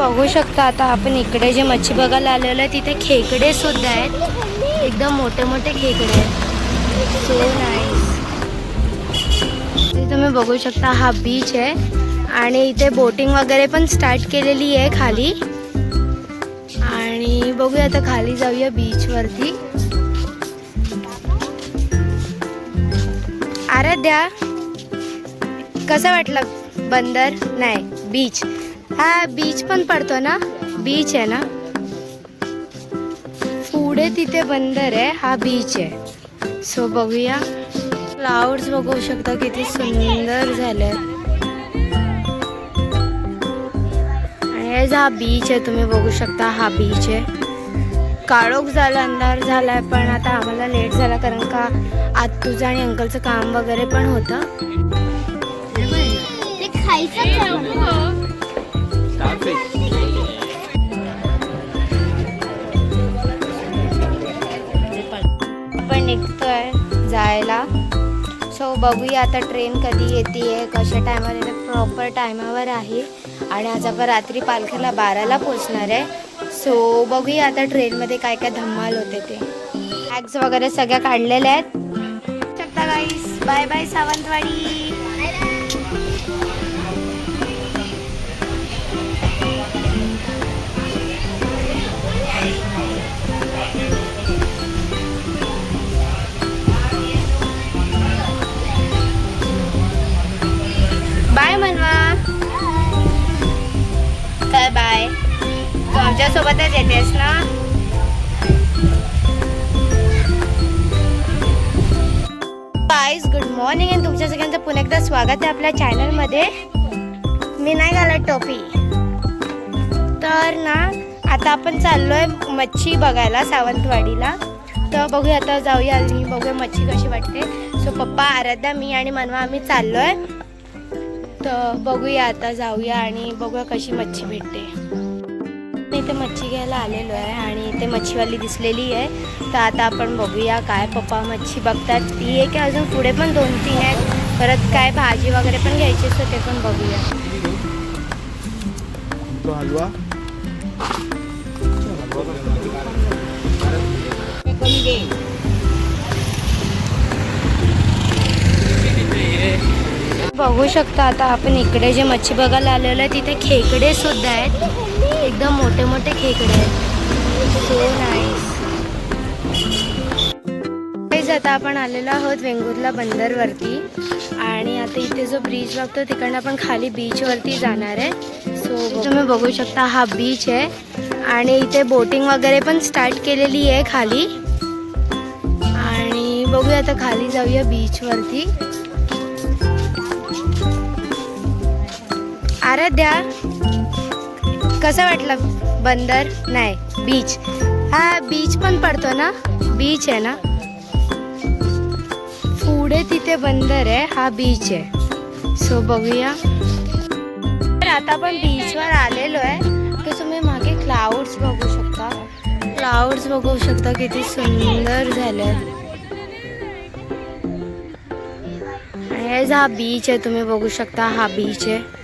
बघू शकता आता आपण इकडे जे मच्छी बघायला आलेलो आहे तिथे खेकडे सुद्धा आहेत. एकदम मोठे मोठे खेकडे आहेत. सो नाईस तुम्ही बघू शकता हा बीच आहे. आणि इथे बोटिंग वगैरे पण स्टार्ट केलेली आहे खाली. आणि बघूया आता खाली जाऊया बीचवरती आराध्या कसं वाटलं बंदर? नाही बीच हा बीच पण पडतो ना? बीच आहे ना? पुढे तिथे बंदर आहे हा बीच आहे. सो बघूया. क्लाउड्स बघू शकता किती सुंदर झाले आणि हा बीच आहे तुम्ही बघू शकता हा बीच आहे. काळोख झाला अंधार झालाय पण आता आम्हाला लेट झाला कारण का आज तुझं आणि अंकलचं काम वगैरे पण होतं. जायला. सो बघूया आता ट्रेन कधी येते आहे कशा टायमावर येते प्रॉपर टायमावर आहे. आणि आज आपण रात्री पालख्याला बाराला पोचणार आहे. सो बघूया आता ट्रेनमध्ये काय काय धमाल होते ते. बॅग्स वगैरे सगळ्या काढलेल्या आहेत. शकता गाईस बाय बाय सावंतवाडी. सोबतच येतेस ना? गाईज गुड मॉर्निंग आणि तुमच्या सगळ्यांचं पुन्हा एकदा स्वागत आहे आपल्या चॅनलमध्ये मी नाही घालत टोपी. तर ना आता आपण चाललोय मच्छी बघायला सावंतवाडीला. तर बघूया आता जाऊया आणि बघूया मच्छी कशी वाटते. सो पप्पा आराध्या मी आणि मनवा आम्ही चाललोय. तर बघूया आता जाऊया आणि बघूया कशी मच्छी भेटते. मी इथे मच्छी घ्यायला आलेलो आहे आणि इथे मच्छीवाली दिसलेली आहे. तर आता आपण बघूया काय पप्पा मच्छी बघतात. ती आहे की अजून पुढे पण दोन तीन आहेत. परत काय भाजी वगैरे पण घ्यायची असतं ते पण बघूया. बघू शकता आता आपण इकडे जे मच्छी बघायला आलेलो आहे तिथे खेकडे सुद्धा आहेत. एकदम मोठे मोठे खेकडे आहेत. सो नाईस आता आपण आलेलो आहोत वेंगुर्ला बंदरवरती आणि आता इथे जो ब्रिज बघतो तिकडनं आपण खाली बीचवरती जाणार आहे. सो तुम्ही बघू शकता हा बीच आहे. आणि इथे बोटिंग वगैरे पण स्टार्ट केलेली आहे खाली. आणि बघूया आता खाली जाऊया बीचवरती आराध्या कसं वाटलं? बंदर? नाही बीच हा बीच पण पडतो ना? बीच आहे ना? पुढे तिथे बंदर आहे हा बीच आहे. सो बघूया. तर आता आपण बीचवर आलेलो आहे. की तुम्ही मागे क्लाउड्स बघू शकता. क्लाउड्स बघू शकता किती सुंदर झाले आणि हे हा बीच आहे तुम्ही बघू शकता हा बीच आहे.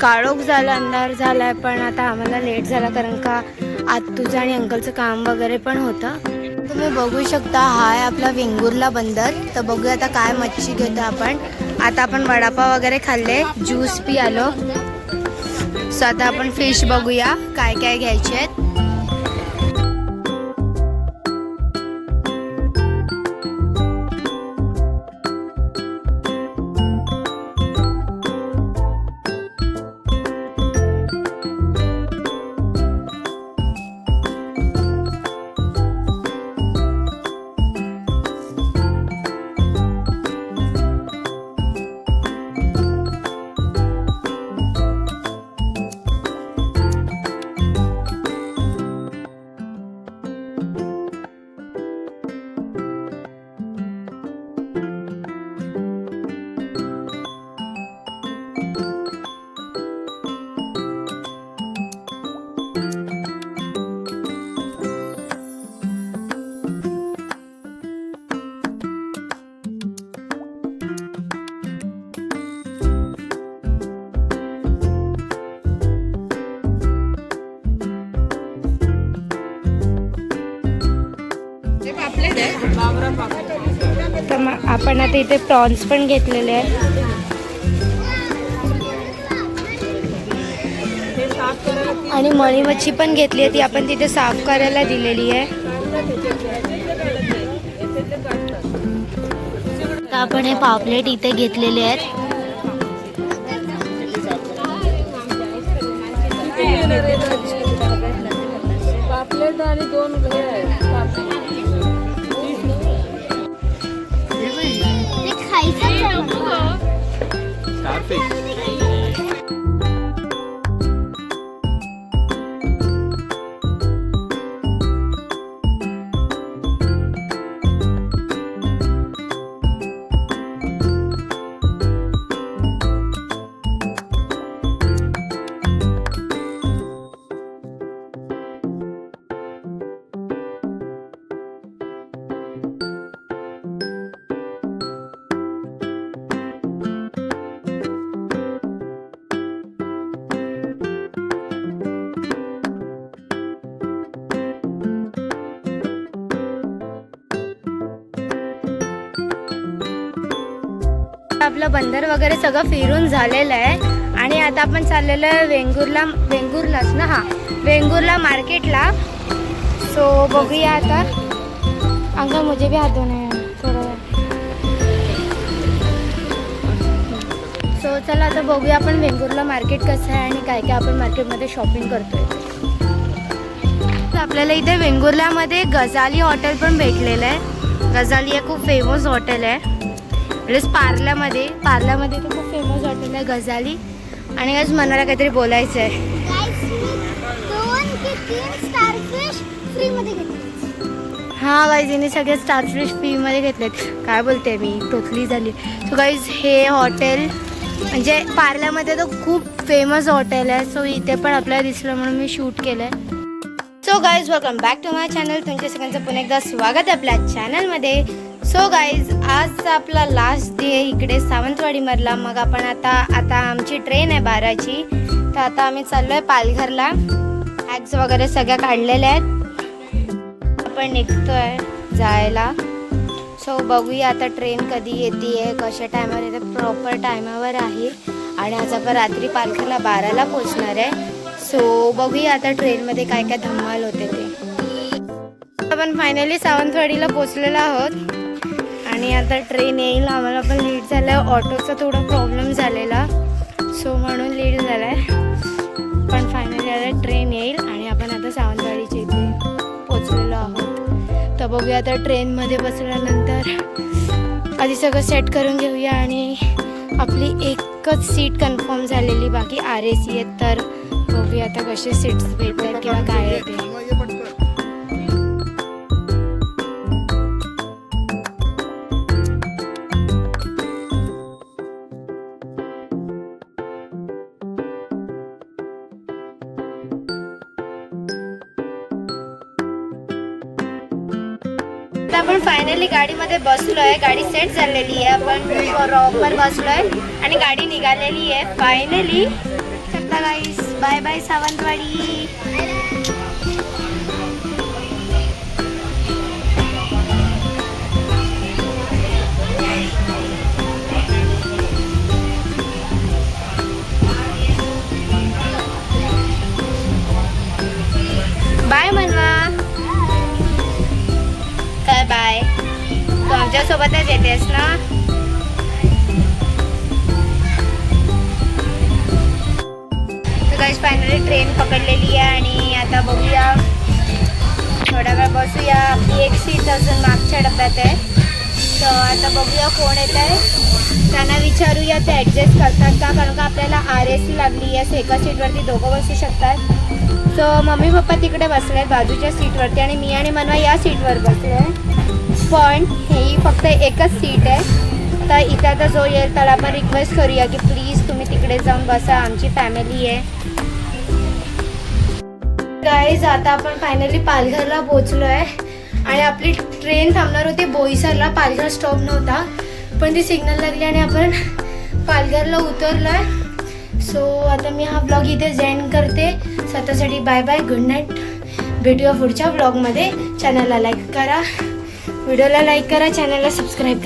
काळोख झाला अंधार झालाय पण आता आम्हाला लेट झाला कारण का आज तुझं आणि अंकलचं काम वगैरे पण होतं. तुम्ही बघू शकता हा आहे आपला वेंगुर्ला बंदर. तर बघूया आता काय मच्छी घेतो आपण. आता आपण वडापाव वगैरे खाल्ले ज्यूस पी आलो सो आता आपण फिश बघूया काय काय घ्यायचे आहेत. तर मग आपण आता इथे प्रॉन्स पण घेतलेले आहेत. आणि मळी मच्छी पण घेतली आहे ती आपण तिथे साफ करायला दिलेली आहे. तर आपण हे पापलेट इथे घेतलेले आहेत. पापलेट आणि दोन हे 费。आपलं बंदर वगैरे सगळं फिरून झालेलं आहे. आणि आता आपण चाललेलं आहे वेंगुर्ला वेंगुर्लाच ना? हा वेंगुर्ला मार्केटला. सो बघूया आता. अंकल मुझे भी हात धुणे सो चला आता बघूया आपण वेंगुर्ला मार्केट कसं आहे आणि काय काय आपण मार्केटमध्ये शॉपिंग करतोय. तर आपल्याला इथे वेंगुर्ल्यामध्ये गजाली हॉटेल पण भेटलेलं आहे. गजाली हे खूप फेमस हॉटेल आहे. प्लस पार्ल्यामध्ये पार्ल्यामध्ये तर खूप फेमस हॉटेल आहे गजाली आणि आज मनाला काहीतरी बोलायचं आहे हां गाईज हिने सगळे स्टारफिश फीमध्ये घेतलेत. काय बोलते मी? टोचली झाली. सो गाईज हे हॉटेल म्हणजे पार्ल्यामध्ये तर खूप फेमस हॉटेल आहे. सो इथे पण आपल्याला दिसलं म्हणून मी शूट केलं आहे so guys welcome back to my channel तुमच्या सगळ्यांचं पुन्हा एकदा स्वागत आहे आपल्या चॅनलमध्ये सो गाईज आजचा आपला लास्ट डे इकडे सावंतवाडीमधला. मग आपण आता आता आमची ट्रेन आहे बाराची. तर आता आम्ही चाललो आहे पालघरला. ॲग्स वगैरे सगळ्या काढलेल्या आहेत. आपण निघतोय जायला. सो बघूया आता ट्रेन कधी येते आहे कशा टायमावर येते प्रॉपर टायमावर आहे. आणि आज आपण रात्री पालघरला बाराला पोचणार आहे. सो बघूया आता ट्रेनमध्ये काय काय धमाल होते ते. आपण फायनली सावंतवाडीला पोचलेलो आहोत. आणि आता ट्रेन येईल आम्हाला पण लेट झालं आहे ऑटोचा थोडा प्रॉब्लेम झालेला. सो म्हणून लेट झाला आहे पण फायनली आता ट्रेन येईल आणि आपण आता सावंतवाडीच्या इथे पोचलेलो आहोत. तर बघूया आता ट्रेनमध्ये बसल्यानंतर आधी सगळं सेट करून घेऊया आणि आपली एकच सीट कन्फर्म झालेली बाकी आर ए सी आहेत. तर बघूया आता कसे सीट्स भेटतात किंवा काय आहे आता आपण फायनली गाडीमध्ये बसलोय. गाडी सेट झालेली आहे. आपण प्रॉपर बसलोय. आणि गाडी निघालेली आहे. Finally bye bye Sawantwadi. आज फायनली ट्रेन पकडलेली आहे आणि आता बघूया. थोडा वेळ बसूया. आपली एक सीट अजून मागच्या डब्यात आहे. तर आता बघूया कोण येत आहे. त्यांना विचारूया ते ॲडजस्ट करतात का? कारण का आपल्याला आर एस सी लागली आहे. एका सीटवरती दोघं बसू शकतात. सो मम्मी पप्पा तिकडे बसले. आहेत बाजूच्या सीटवरती आणि मी आणि मनवा या सीटवर बसले. आहे पण ही फक्त एकच सीट आहे. तर इथे आता जो येईल त्याला आपण रिक्वेस्ट करूया की प्लीज तुम्ही तिकडे जाऊन बसा. आमची फॅमिली आहे. गाईज आता आपण फायनली पालघरला पोहोचलो आहे आणि आपली ट्रेन थांबणार होती बोईसरला. पालघर स्टॉप नव्हता. पण ती सिग्नल लागली आणि आपण पालघरला उतरलो आहे सो आता मी हा ब्लॉग इथे जॉईन करते. स्वतःसाठी बाय बाय गुड नाईट भेटूया पुढच्या ब्लॉगमध्ये चॅनलला लाईक करा. व्हिडिओला लाईक करा चॅनलला सबस्क्राईब करा